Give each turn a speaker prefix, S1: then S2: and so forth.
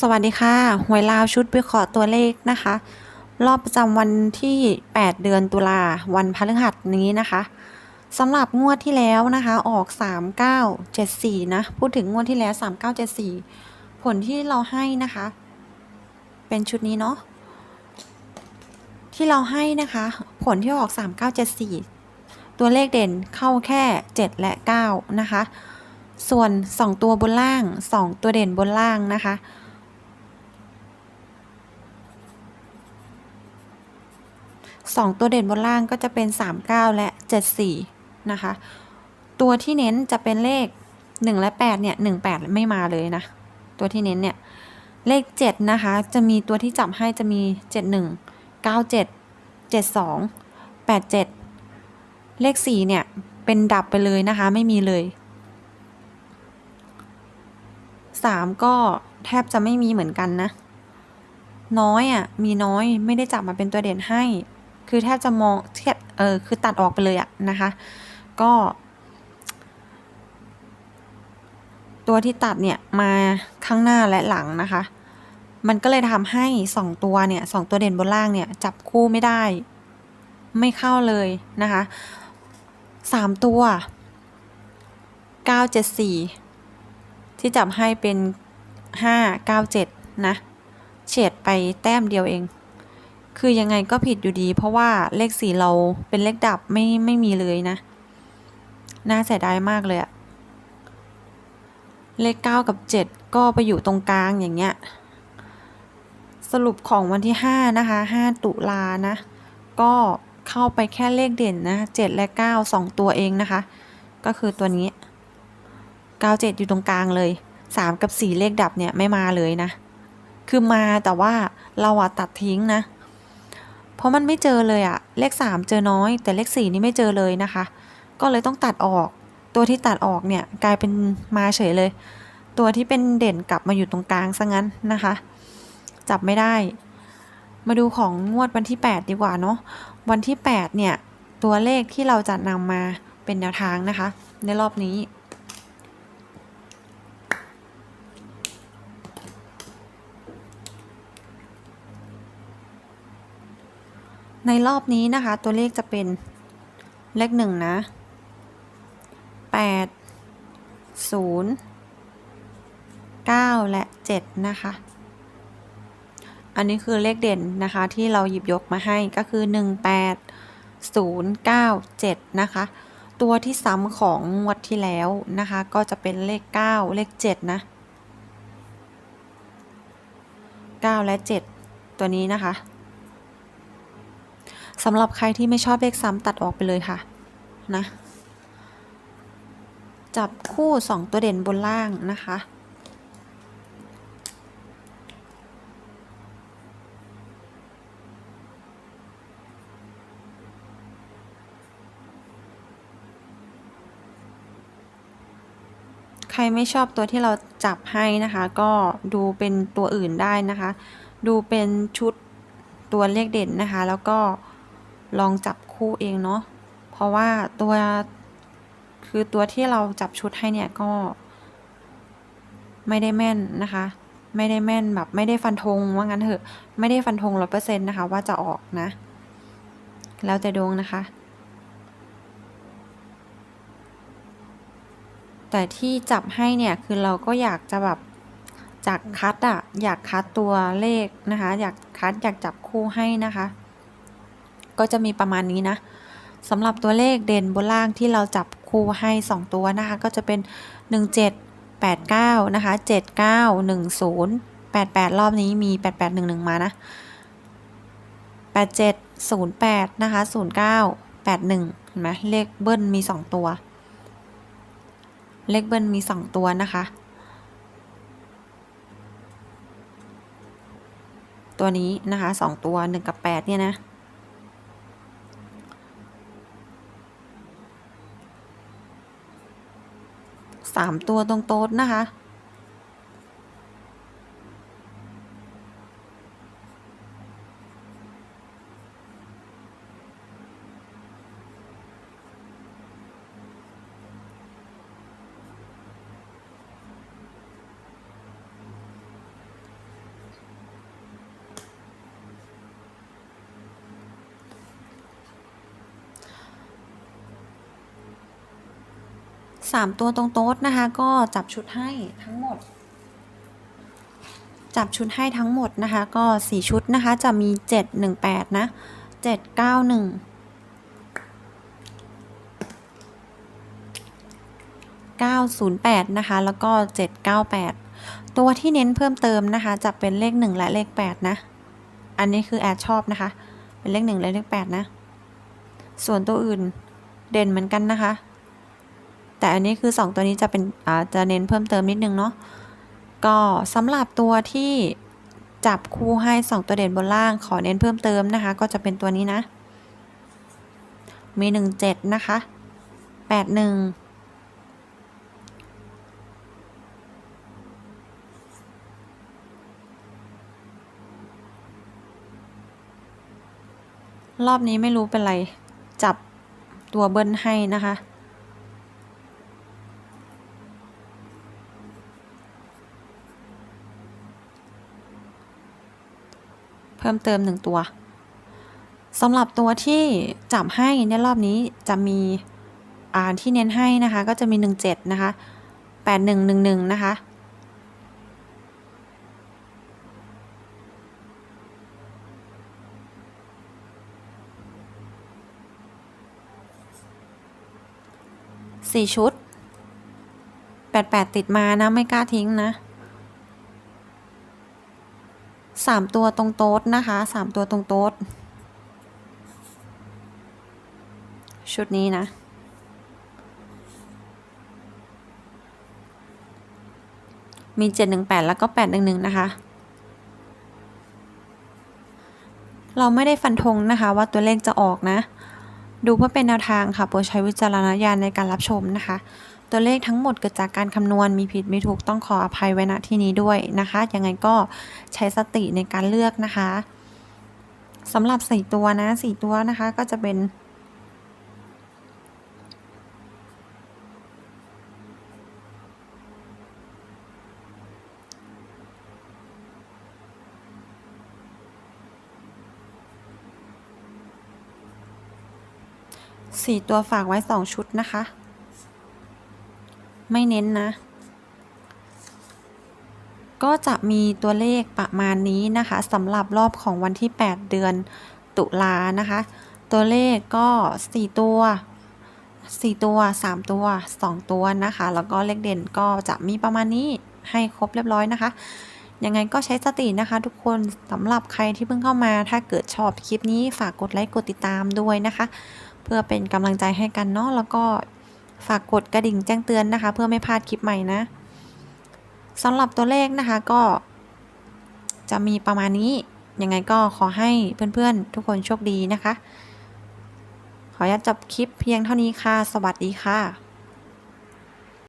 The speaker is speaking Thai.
S1: สวัสดีค่ะ หวยลาวชุดวิเคราะห์ตัวเลขนะคะ รอบประจำวันที่ 8 เดือนตุลาวันพฤหัสนี้นะคะสำหรับงวดที่แล้วนะคะ ออก 3974 นะ พูดถึงงวดที่แล้ว 3974 ผลที่เราให้นะคะ เป็นชุดนี้เนาะที่เราให้นะคะ ผลที่ออก 3974 ตัวเลขเด่นเข้าแค่ 7 และ 9 นะคะส่วน 2 ตัวบนล่าง 2 ตัวเด่นบนล่างนะคะ 2 ตัวเด่นบนล่างก็จะเป็น 39 และ 74 นะคะ ตัวที่เน้นจะเป็นเลข 1 และ 8 เนี่ย 18 ไม่มาเลยนะ ตัวที่เน้นเนี่ย เลข 7 นะคะ จะมีตัวที่จับให้จะมี 71 97 72 87 เลข 4 เนี่ย เป็นดับไปเลยนะคะ ไม่มีเลย 3 ก็แทบจะไม่มีเหมือนกันนะน้อยอะ มีน้อยไม่ได้จับมาเป็นตัวเด่นให้ คือแทบจะมองเทียบเออคือตัดออกไปเลยอะนะคะ ก็ ตัวที่ตัดเนี่ยมาข้างหน้าและหลังนะคะ มันก็เลยทำให้สองตัวเนี่ยสองตัวเด่นบนล่างเนี่ยจับคู่ไม่ได้ ไม่เข้าเลยนะคะสามตัวเก้าเจ็ดสี่ที่จับให้เป็นห้าเก้าเจ็ดนะเฉียดไปแต้มเดียวเอง คือยังไงก็ผิดอยู่ดี เพราะว่าเลขสี่เราเป็นเลขดับไม่ไม่มีเลยนะ น่าเสียดายมากเลยอะเลขเก้ากับเจ็ดก็ไปอยู่ตรงกลางอย่างเงี้ย สรุปของวันที่ห้านะคะห้าตุลานะ ก็เข้าไปแค่เลขเด่นนะเจ็ดและเก้าสองตัวเองนะคะ ก็คือตัวนี้เก้าเจ็ดอยู่ตรงกลางเลยสามกับสี่เลขดับเนี่ยไม่มาเลยนะ คือมาแต่ว่าเราอะตัดทิ้งนะ เพราะมันไม่เจอเลยอะเลขสามเจอน้อย แต่เลขสี่นี่ไม่เจอเลยนะคะ ก็เลยต้องตัดออก ตัวที่ตัดออกเนี่ยกลายเป็นมาเฉยเลย ตัวที่เป็นเด่นกลับมาอยู่ตรงกลางซะงั้นนะคะ จับไม่ได้ มาดูของงวดวันที่ 8 ดีกว่าเนาะวันที่ 8 เนี่ย ตัวเลขที่เราจะนำมาเป็นแนวทางนะคะ ในรอบนี้ ในรอบนี้นะคะ ตัวเลขจะเป็นเลขหนึ่งนะแปดศูนย์เก้าและเจ็ดนะคะ อันนี้คือเลขเด่นนะคะ ที่เราหยิบยกมาให้ก็คือหนึ่งแปดศูนย์เก้าเจ็ดนะคะ ตัวที่ซ้ำของงวดที่แล้วนะคะ ก็จะเป็นเลขเก้าเลขเจ็ดนะเก้าและเจ็ดตัวนี้นะคะ สำหรับใครที่ไม่ชอบเลขซ้ำตัดออกไปเลยค่ะ นะ จับคู่ 2 ตัวเด่นบนล่างนะคะ ใครไม่ชอบตัวที่เราจับให้นะคะ ก็ดูเป็นตัวอื่นได้นะคะ ดูเป็นชุดตัวเลขเด่นนะคะ แล้วก็ ลองจับคู่เองเนาะเพราะว่าตัวคือตัวที่เราจับชุดให้เนี่ยก็ ไม่ได้แม่นนะคะ ไม่ได้แม่นแบบไม่ได้ฟันธงว่างั้นเถอะ ไม่ได้ฟันธงร้อยเปอร์เซ็นต์นะคะ ว่าจะออกนะ แล้วแต่ดวงนะคะ แต่ที่จับให้เนี่ยคือเราก็อยากจะแบบจากคัดอะอยากคัดตัวเลขนะคะ อยากคัดอยากจับคู่ให้นะคะ ก็จะมีประมาณนี้นะสำหรับตัวเลขเด่นบนล่างที่เราจับคู่ให้ 2 ตัวนะคะ ก็จะเป็น 17 89 นะคะ 79 10 88 รอบนี้มี 8811 มานะ 87 08 นะคะ 09 81 เห็นไหมเลขเบิ้ลมี 2 ตัว เลขเบิ้ลมี 2 ตัวนะคะ ตัวนี้นะคะ 2 ตัว 1 กับ 8 เนี่ยนะ สามตัวตรงโต๊ดนะคะ สามตัวตรงโต๊ดนะคะ ก็จับชุดให้ทั้งหมด จับชุดให้ทั้งหมดนะคะ ก็สี่ชุดนะคะ จะมีเจ็ดหนึ่งแปดนะเจ็ดเก้าหนึ่งเก้าศูนย์แปดนะคะ แล้วก็เจ็ดเก้าแปดตัวที่เน้นเพิ่มเติมนะคะ จะเป็นเลขหนึ่งและเลขแปดนะ อันนี้คือแอดชอบนะคะ เป็นเลขหนึ่งและเลขแปดนะ ส่วนตัวอื่นเด่นเหมือนกันนะคะ แต่อันนี้คือ 2 ตัวนี้จะเป็นอาจะเน้นเพิ่มเติมนิดนึงเนาะก็สำหรับตัวที่จับคู่ให้ 2 ตัวเด่นบนล่างขอเน้นเพิ่มเติมนะคะ ก็จะเป็นตัวนี้นะ มี 1 7 นะคะ 8 1 รอบนี้ไม่รู้เป็นไร จับตัวเบิ้ลให้นะคะ พิ่มเติมหนึ่งตัวสำหรับตัวที่จับให้ในรอบนี้จะมีอ่าที่เน้นให้นะคะก็จะมี 17 นะคะ 8111 นะคะสี่ชุดแปดแปดติดมานะ ไม่กล้าทิ้งนะ สามตัวตรงโต๊ดนะคะสามตัวตรงโต๊ดชุดนี้นะ มีเจ็ดหนึ่งแปดแล้วก็แปดหนึ่งหนึ่งนะคะ เราไม่ได้ฟันธงนะคะว่าตัวเลขจะออกนะ ดูเพื่อเป็นแนวทางค่ะโปรดใช้วิจารณญาณในการรับชมนะคะ ตัวเลขทั้งหมดเกิดจากการคำนวณมีผิดไมีถูกต้องขออภัยไว้ณที่นี้ด้วยนะคะ ยังไงก็ใช้สติในการเลือกนะคะสำหรับสี่ตัวนะสี่ตัวนะคะก็จะเป็นสี่ตัวฝากไว้สองชุดนะคะ ไม่เน้นนะ ก็จะมีตัวเลขประมาณนี้นะคะสำหรับรอบของวันที่ 8 เดือนตุลานะคะ ตัวเลขก็ 4 ตัว 4 ตัว 3 ตัว 2 ตัวนะคะ แล้วก็เลขเด่นก็จะมีประมาณนี้ให้ครบเรียบร้อยนะคะยังไงก็ใช้สตินะคะทุกคนสำหรับใครที่เพิ่งเข้ามา ถ้าเกิดชอบคลิปนี้ฝากกดไลค์กดติดตามด้วยนะคะ เพื่อเป็นกำลังใจให้กันเนาะแล้วก็ ฝากกดกระดิ่งแจ้งเตือนนะคะ เพื่อไม่พลาดคลิปใหม่นะสำหรับตัวเลขนะคะก็ จะมีประมาณนี้ ยังไงก็ขอให้เพื่อนๆ ทุกคนโชคดีนะคะ ขออนุญาตจบคลิปเพียงเท่านี้ค่ะ สวัสดีค่ะ